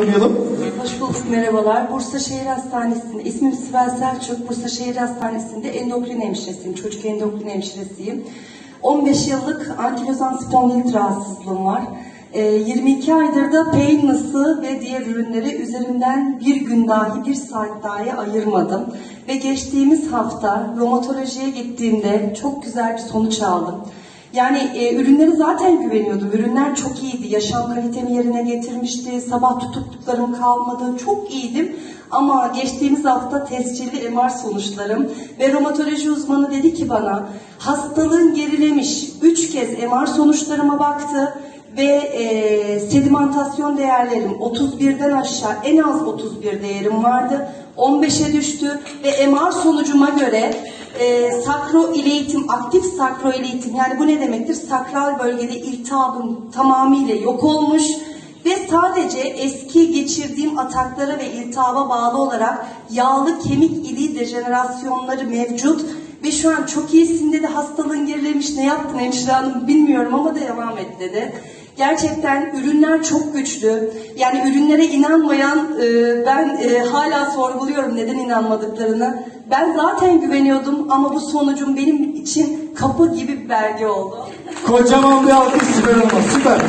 tanıyalım. Hoş bulduk, merhabalar. Bursa Şehir Hastanesi'nde, ismim Sibel Selçuk. Bursa Şehir Hastanesi'nde endokrin hemşiresiyim, çocuk endokrin hemşiresiyim. 15 yıllık ankilozan spondilit rahatsızlığım var. Ee, 22 aydır da Painless'ı ve diğer ürünleri üzerinden bir gün dahi, bir saat dahi ayırmadım. Ve geçtiğimiz hafta romatolojiye gittiğimde çok güzel bir sonuç aldım. Yani e, ürünleri zaten güveniyordum. Ürünler çok iyiydi. Yaşam kalitemi yerine getirmişti. Sabah tutukluklarım kalmadı. Çok iyiydim. Ama geçtiğimiz hafta tescilli MR sonuçlarım ve romatoloji uzmanı dedi ki bana hastalığın gerilemiş. Üç kez MR sonuçlarıma baktı ve e, sedimentasyon değerlerim 31'den aşağı en az 31 değerim vardı. 15'e düştü ve MR sonucuma göre e, sakro iletim, aktif sakro iletim yani bu ne demektir? Sakral bölgede iltihabım tamamıyla yok olmuş ve sadece eski geçirdiğim ataklara ve iltihaba bağlı olarak yağlı kemik iliği dejenerasyonları mevcut ve şu an çok iyisin dedi hastalığın gerilemiş ne yaptın hemşire hanım bilmiyorum ama devam et dedi. Gerçekten ürünler çok güçlü. Yani ürünlere inanmayan e, ben e, hala sorguluyorum neden inanmadıklarını. Ben zaten güveniyordum ama bu sonucum benim için kapı gibi bir belge oldu. Kocaman bir alkış Sibel Hanım'a. Süper.